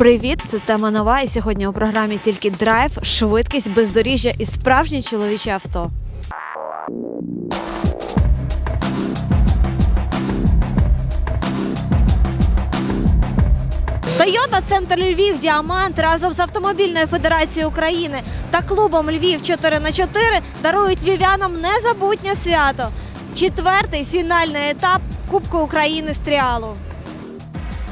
Привіт, це тема нова. І сьогодні у програмі тільки драйв, швидкість, бездоріжжя і справжнє чоловіче авто. Тойота Центр Львів Діамант разом з Автомобільною Федерацією України та клубом Львів 4 на 4 дарують львів'янам незабутнє свято. Четвертий фінальний етап Кубку України з тріалу.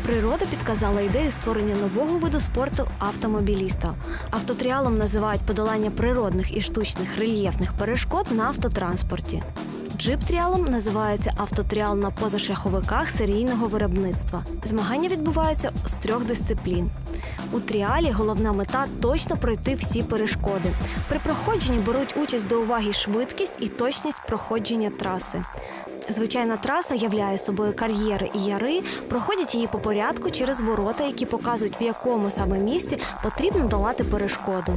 Природа підказала ідею створення нового виду спорту автомобіліста. Автотріалом називають подолання природних і штучних рельєфних перешкод на автотранспорті. Джип-тріалом називається автотріал на позашляховиках серійного виробництва. Змагання відбуваються з трьох дисциплін. У тріалі головна мета точно пройти всі перешкоди. При проходженні беруть участь до уваги швидкість і точність проходження траси. Звичайна траса являє собою кар'єри і яри, проходять її по порядку через ворота, які показують, в якому саме місці потрібно долати перешкоду.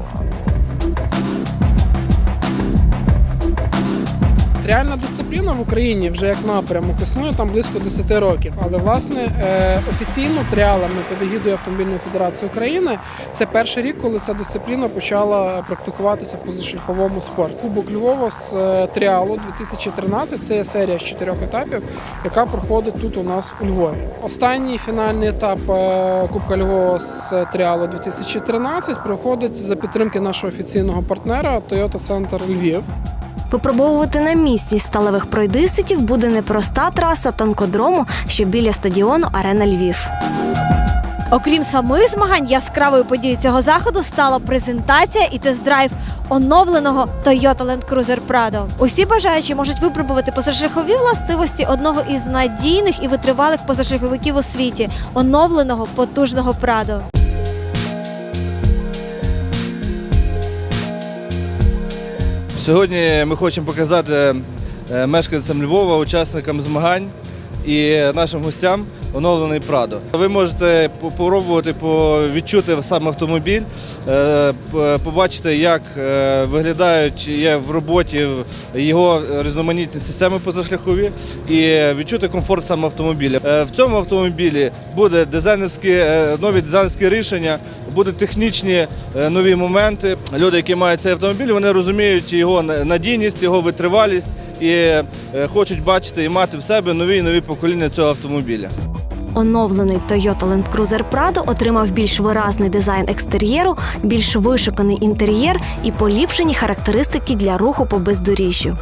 Тріальна дисципліна в Україні вже як напрямок існує там близько 10 років. Але власне е, офіційно тріалами під егідою Автомобільної Федерації України це перший рік, коли ця дисципліна почала практикуватися в позашляховому спорті. Кубок Львова з е, тріалу 2013 це є серія з чотирьох етапів, яка проходить тут у нас у Львові. Останній фінальний етап е, Кубка Львова з тріалу 2013 проходить за підтримки нашого офіційного партнера Toyota Center Львів. Випробовувати на місці сталевих пройдисвітів буде непроста траса танкодрому, що біля стадіону Арена Львів. Окрім самих змагань, яскравою подією цього заходу стала презентація і тест-драйв оновленого Toyota Land Cruiser Prado. Усі бажаючі можуть випробувати позашляхові властивості одного із надійних і витривалих позашляховиків у світі оновленого потужного Prado. Сьогодні ми хочемо показати е, мешканцям Львова, учасникам змагань і нашим гостям оновлений Прадо. Ви можете попробувати відчути сам автомобіль, е, побачити, як е, виглядають в роботі його різноманітні системи позашляхові і відчути комфорт саме автомобіля. Е, В цьому автомобілі буде дизайнерські нові дизайнерські рішення. Будуть технічні нові моменти. Люди, які мають цей автомобіль, вони розуміють його надійність, його витривалість і хочуть бачити і мати в себе нові і нові покоління цього автомобіля. Оновлений Toyota Land Cruiser Prado отримав більш виразний дизайн екстер'єру, більш вишуканий інтер'єр і поліпшені характеристики для руху по бездоріжжю.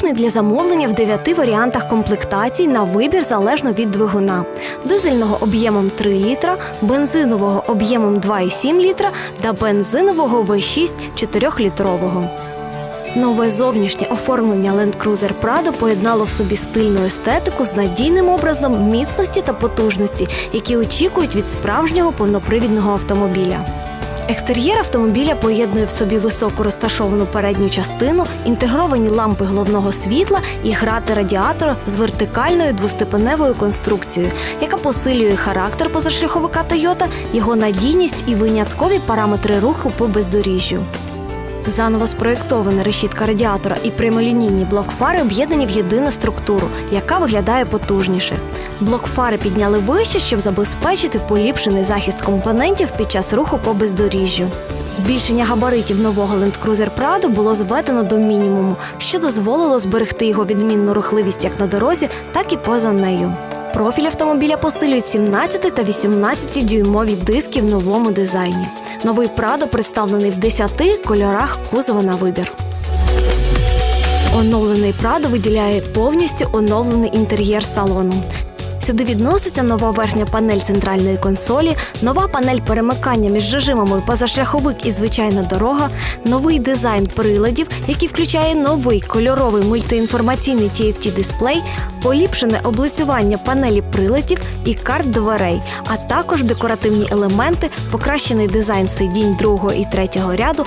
Доступний для замовлення в дев'яти варіантах комплектацій на вибір залежно від двигуна: дизельного об'ємом 3 літра, бензинового об'ємом 2,7 літра та бензинового V6 4-літрового. Нове зовнішнє оформлення Land Cruiser Prado поєднало в собі стильну естетику з надійним образом міцності та потужності, які очікують від справжнього повнопривідного автомобіля. Екстер'єр автомобіля поєднує в собі високо розташовану передню частину, інтегровані лампи головного світла і грати радіатора з вертикальною двостепеневою конструкцією, яка посилює характер позашляховика Тойота, його надійність і виняткові параметри руху по бездоріжжю. Заново спроєктована решітка радіатора і прямолінійні блок-фари об'єднані в єдину структуру, яка виглядає потужніше. Блок-фари підняли вище, щоб забезпечити поліпшений захист компонентів під час руху по бездоріжжю. Збільшення габаритів нового Land Cruiser Prado було зведено до мінімуму, що дозволило зберегти його відмінну рухливість як на дорозі, так і поза нею. Профіль автомобіля посилюють 17 та 18 дюймові диски в новому дизайні. Новий Прадо представлений в 10 кольорах кузова на вибір. Оновлений Прадо виділяє повністю оновлений інтер'єр салону. Сюди відноситься нова верхня панель центральної консолі, нова панель перемикання між режимами позашляховик і звичайна дорога, новий дизайн приладів, який включає новий кольоровий мультиінформаційний TFT-дисплей, поліпшене облицювання панелі приладів і карт дверей, а також декоративні елементи, покращений дизайн сидінь другого і третього ряду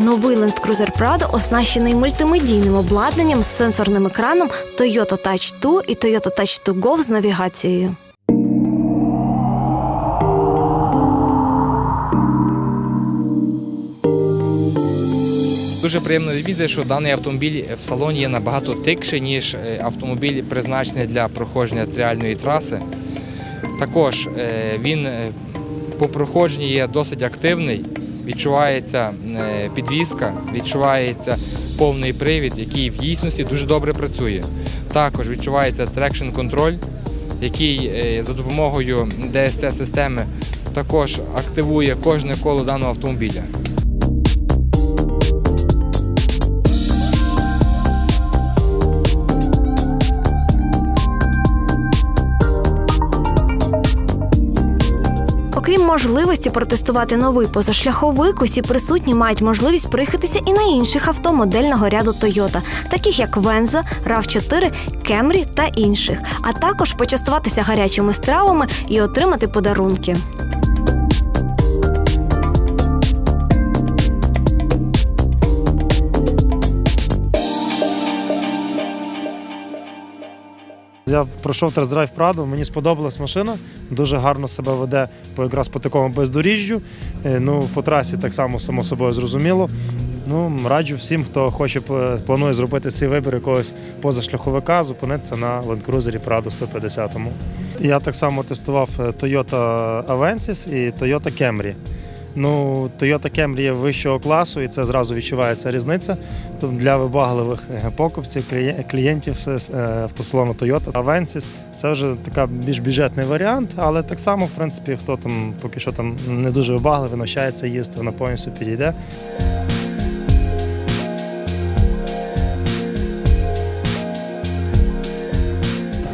Новий Land Cruiser Prado оснащений мультимедійним обладнанням з сенсорним екраном Toyota Touch 2 і Toyota Touch 2 Go з навігацією. Дуже приємно відмітити, що даний автомобіль в салоні є набагато тикше, ніж е, автомобіль призначений для проходження тріальної траси. Також е, він е, по проходженні є досить активний, відчувається е, підвізка, відчувається повний привід, який в дійсності дуже добре працює. Також відчувається трекшн контроль, який е, за допомогою DSC-системи також активує кожне коло даного автомобіля. Окрім можливості протестувати новий позашляховик, усі присутні мають можливість приїхатися і на інших авто модельного ряду Toyota, таких як Венза, RAV4, Кемрі та інших, а також почастуватися гарячими стравами і отримати подарунки. Я пройшов тест-драйв Прадо, мені сподобалась машина, дуже гарно себе веде по якраз по такому бездоріжжю. Е, Ну, по трасі так само само собою зрозуміло. Ну, раджу всім, хто хоче планує зробити свій вибір якогось позашляховика, зупинитися на Land Cruiser Prado 150. Я так само тестував е, Toyota Avensis і Toyota Camry. Ну, Toyota Camry є вищого класу, і це зразу відчувається різниця. Для вибагливих е, покупців, клієнтів е, автосалону Toyota Avensis це вже така більш бюджетний варіант, але так само, в принципі, хто там поки що там не дуже вибагливий, навчається їсти, вона повністю підійде.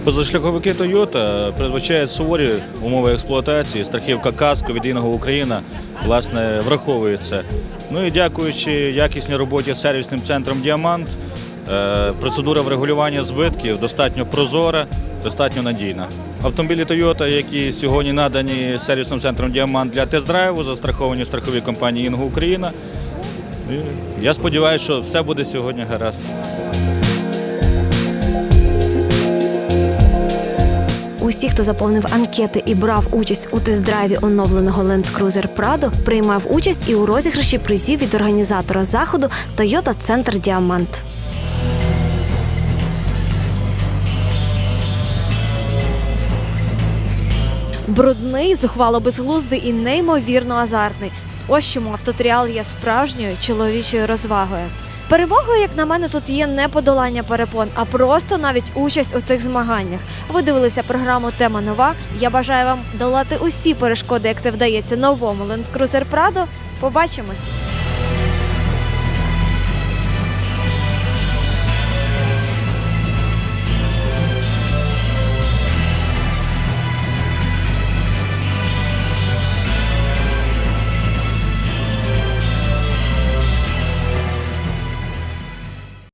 Позашляховики Toyota передбачають суворі умови експлуатації, страхівка каско від Інго Україна власне враховує це. Ну і дякуючи якісній роботі з сервісним центром Діамант, е, процедура врегулювання збитків достатньо прозора, достатньо надійна. Автомобілі Toyota, які сьогодні надані сервісним центром Діамант для тест-драйву, застраховані в страховій компанії Інго Україна. Я сподіваюся, що все буде сьогодні гаразд. Усі, хто заповнив анкети і брав участь у тест-драйві оновленого Land Cruiser Prado, приймав участь і у розіграші призів від організатора заходу Toyota Центр Діамант. Брудний, зухвало безглуздий і неймовірно азартний. Ось чому автотріал є справжньою чоловічою розвагою. Перемогою, як на мене, тут є не подолання перепон, а просто навіть участь у цих змаганнях. Ви дивилися програму Тема нова. Я бажаю вам долати усі перешкоди, як це вдається новому Land Cruiser Prado. Побачимось!